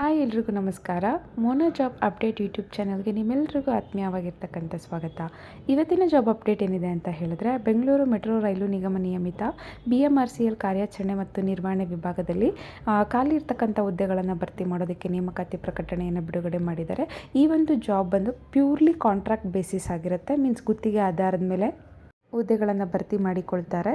Hi ಎಲ್ರಿಗೂ ನಮಸ್ಕಾರ. Mona job update YouTube ಚಾನಲ್ಗೆ ನಿಮ್ಮೆಲ್ಲರಿಗೂ ಆತ್ಮೀಯವಾಗಿರ್ತಕ್ಕಂಥ ಸ್ವಾಗತ. ಇವತ್ತಿನ ಜಾಬ್ ಅಪ್ಡೇಟ್ ಏನಿದೆ ಅಂತ ಹೇಳಿದ್ರೆ, ಬೆಂಗಳೂರು ಮೆಟ್ರೋ ರೈಲು ನಿಗಮ ನಿಯಮಿತ B M R C L ಕಾರ್ಯಾಚರಣೆ ಮತ್ತು ನಿರ್ವಹಣೆ ವಿಭಾಗದಲ್ಲಿ ಖಾಲಿ ಇರ್ತಕ್ಕಂಥ ಹುದ್ದೆಗಳನ್ನು ಭರ್ತಿ ಮಾಡೋದಕ್ಕೆ ನೇಮಕಾತಿ ಪ್ರಕಟಣೆಯನ್ನು ಬಿಡುಗಡೆ ಮಾಡಿದ್ದಾರೆ. ಈ ಒಂದು ಜಾಬ್ ಬಂದು ಪ್ಯೂರ್ಲಿ ಕಾಂಟ್ರಾಕ್ಟ್ ಬೇಸಿಸ್ ಆಗಿರುತ್ತೆ, ಮೀನ್ಸ್ ಗುತ್ತಿಗೆ ಆಧಾರದ ಮೇಲೆ ಹುದ್ದೆಗಳನ್ನು ಭರ್ತಿ ಮಾಡಿಕೊಳ್ತಾರೆ.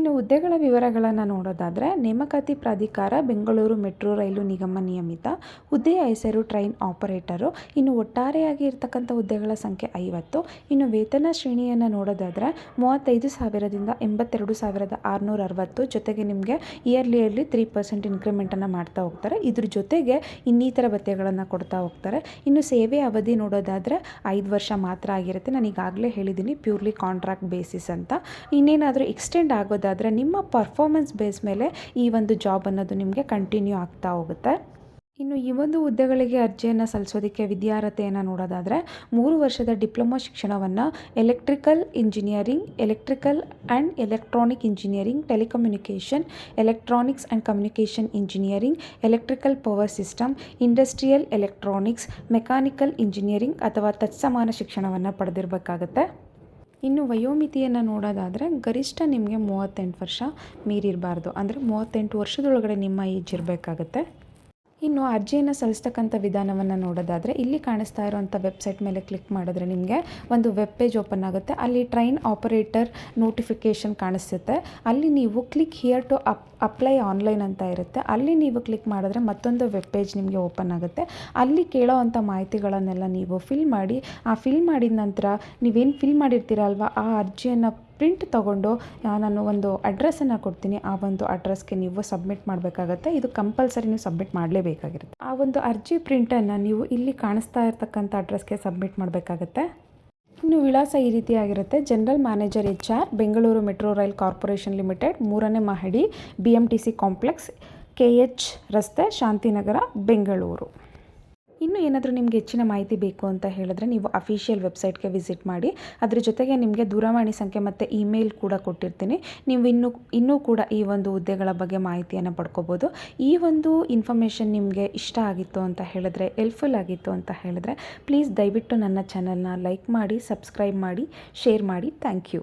ಇನ್ನು ಹುದ್ದೆಗಳ ವಿವರಗಳನ್ನು ನೋಡೋದಾದರೆ ನೇಮಕಾತಿ ಪ್ರಾಧಿಕಾರ, ಬೆಂಗಳೂರು ಮೆಟ್ರೋ ರೈಲು ನಿಗಮ ನಿಯಮಿತ. ಹುದ್ದೆಯ ಹೆಸರು, ಟ್ರೈನ್ ಆಪರೇಟರು. ಇನ್ನು ಒಟ್ಟಾರೆಯಾಗಿ ಇರತಕ್ಕಂಥ ಹುದ್ದೆಗಳ ಸಂಖ್ಯೆ ಐವತ್ತು. ಇನ್ನು ವೇತನ ಶ್ರೇಣಿಯನ್ನು ನೋಡೋದಾದರೆ ಮೂವತ್ತೈದು ಸಾವಿರದಿಂದ ಎಂಬತ್ತೆರಡು ಸಾವಿರದ ಆರುನೂರ ಅರವತ್ತು. ಜೊತೆಗೆ ನಿಮಗೆ ಇಯರ್ಲಿ ಇಯರ್ಲಿ ತ್ರೀ ಪರ್ಸೆಂಟ್ ಇನ್ಕ್ರಿಮೆಂಟನ್ನು ಮಾಡ್ತಾ ಹೋಗ್ತಾರೆ. ಇದ್ರ ಜೊತೆಗೆ ಇನ್ನಿತರ ಭತ್ಯೆಗಳನ್ನು ಕೊಡ್ತಾ ಹೋಗ್ತಾರೆ. ಇನ್ನು ಸೇವೆ ಅವಧಿ ನೋಡೋದಾದರೆ ಐದು ವರ್ಷ ಮಾತ್ರ ಆಗಿರುತ್ತೆ. ನಾನು ಈಗಾಗಲೇ ಹೇಳಿದ್ದೀನಿ ಪ್ಯೂರ್ಲಿ ಕಾಂಟ್ರಾಕ್ಟ್ ಬೇಸಿಸ್ ಅಂತ. ಇನ್ನೇನಾದರೂ ಎಕ್ಸ್ಟೆಂಡ್ ಆಗೋದಾದರೆ ನಿಮ್ಮ ಪರ್ಫಾರ್ಮೆನ್ಸ್ ಬೇಸ್ ಮೇಲೆ ಈ ಒಂದು ಜಾಬ್ ಅನ್ನೋದು ನಿಮಗೆ ಕಂಟಿನ್ಯೂ ಆಗ್ತಾ ಹೋಗುತ್ತೆ. ಇನ್ನು ಈ ಒಂದು ಹುದ್ದೆಗಳಿಗೆ ಅರ್ಜಿಯನ್ನು ಸಲ್ಲಿಸೋದಕ್ಕೆ ವಿದ್ಯಾರ್ಹತೆಯನ್ನು ನೋಡೋದಾದರೆ ಮೂರು ವರ್ಷದ ಡಿಪ್ಲೊಮಾ ಶಿಕ್ಷಣವನ್ನು electrical engineering electrical and electronic engineering telecommunication electronics and communication engineering electrical power system industrial electronics mechanical engineering ಅಥವಾ ತತ್ಸಮಾನ ಶಿಕ್ಷಣವನ್ನು ಪಡೆದಿರಬೇಕಾಗತ್ತೆ. ಇನ್ನು ವಯೋಮಿತಿಯನ್ನು ನೋಡೋದಾದರೆ ಗರಿಷ್ಠ ನಿಮಗೆ ಮೂವತ್ತೆಂಟು ವರ್ಷ ಮೀರಿರಬಾರ್ದು. ಅಂದರೆ ಮೂವತ್ತೆಂಟು ವರ್ಷದೊಳಗಡೆ ನಿಮ್ಮ ಏಜ್ ಇರಬೇಕಾಗತ್ತೆ. ಇನ್ನು ಅರ್ಜಿಯನ್ನು ಸಲ್ಲಿಸ್ತಕ್ಕಂಥ ವಿಧಾನವನ್ನು ನೋಡೋದಾದರೆ ಇಲ್ಲಿ ಕಾಣಿಸ್ತಾ ಇರೋಂಥ ವೆಬ್ಸೈಟ್ ಮೇಲೆ ಕ್ಲಿಕ್ ಮಾಡಿದ್ರೆ ನಿಮಗೆ ಒಂದು ವೆಬ್ ಪೇಜ್ ಓಪನ್ ಆಗುತ್ತೆ. ಅಲ್ಲಿ ಟ್ರೈನ್ ಆಪರೇಟರ್ ನೋಟಿಫಿಕೇಷನ್ ಕಾಣಿಸುತ್ತೆ. ಅಲ್ಲಿ ನೀವು click here to up apply online ಅಂತ ಇರುತ್ತೆ. ಅಲ್ಲಿ ನೀವು ಕ್ಲಿಕ್ ಮಾಡಿದ್ರೆ ಮತ್ತೊಂದು ವೆಬ್ ಪೇಜ್ ನಿಮಗೆ ಓಪನ್ ಆಗುತ್ತೆ. ಅಲ್ಲಿ ಕೇಳೋವಂಥ ಮಾಹಿತಿಗಳನ್ನೆಲ್ಲ ನೀವು ಫಿಲ್ ಮಾಡಿ, ಆ ಫಿಲ್ ಮಾಡಿದ ನಂತರ ನೀವೇನು ಫಿಲ್ ಮಾಡಿರ್ತೀರಲ್ವ, ಆ ಅರ್ಜಿಯನ್ನು ಪ್ರಿಂಟ್ ತೊಗೊಂಡು ನಾನು ಒಂದು ಅಡ್ರೆಸ್ಸನ್ನು ಕೊಡ್ತೀನಿ. ಆ ಒಂದು ಅಡ್ರೆಸ್ಗೆ ನೀವು ಸಬ್ಮಿಟ್ ಮಾಡಬೇಕಾಗತ್ತೆ. ಇದು ಕಂಪಲ್ಸರಿ ನೀವು ಸಬ್ಮಿಟ್ ಮಾಡಲೇಬೇಕಾಗಿರುತ್ತೆ. ಆ ಒಂದು ಅರ್ಜಿ ಪ್ರಿಂಟನ್ನು ನೀವು ಇಲ್ಲಿ ಕಾಣಿಸ್ತಾ ಇರ್ತಕ್ಕಂಥ ಅಡ್ರೆಸ್ಗೆ ಸಬ್ಮಿಟ್ ಮಾಡಬೇಕಾಗತ್ತೆ. ಇನ್ನು ವಿಳಾಸ ಈ ರೀತಿಯಾಗಿರುತ್ತೆ general manager H R Bengaluru metro rail corporation limited ಮೂರನೇ ಮಹಡಿ B M T C complex K H ರಸ್ತೆ, ಶಾಂತಿನಗರ ಬೆಂಗಳೂರು ಇನ್ನು ಏನಾದರೂ ನಿಮಗೆ ಹೆಚ್ಚಿನ ಮಾಹಿತಿ ಬೇಕು ಅಂತ ಹೇಳಿದ್ರೆ ನೀವು ಅಫಿಷಿಯಲ್ ವೆಬ್ಸೈಟ್ಗೆ ವಿಸಿಟ್ ಮಾಡಿ. ಅದರ ಜೊತೆಗೆ ನಿಮಗೆ ದೂರವಾಣಿ ಸಂಖ್ಯೆ ಮತ್ತು ಇಮೇಲ್ ಕೂಡ ಕೊಟ್ಟಿರ್ತೀನಿ. ನೀವು ಇನ್ನೂ ಇನ್ನೂ ಕೂಡ ಈ ಒಂದು ಹುದ್ದೆಗಳ ಬಗ್ಗೆ ಮಾಹಿತಿಯನ್ನು ಪಡ್ಕೋಬೋದು. ಈ ಒಂದು ಇನ್ಫಾರ್ಮೇಷನ್ ನಿಮಗೆ ಇಷ್ಟ ಆಗಿತ್ತು ಅಂತ ಹೇಳಿದ್ರೆ ಹೆಲ್ಪ್ಫುಲ್ ಆಗಿತ್ತು ಅಂತ ಹೇಳಿದ್ರೆ ಪ್ಲೀಸ್ ದಯವಿಟ್ಟು ನನ್ನ ಚಾನಲ್ನ ಲೈಕ್ ಮಾಡಿ ಸಬ್ಸ್ಕ್ರೈಬ್ ಮಾಡಿ ಶೇರ್ ಮಾಡಿ. Thank you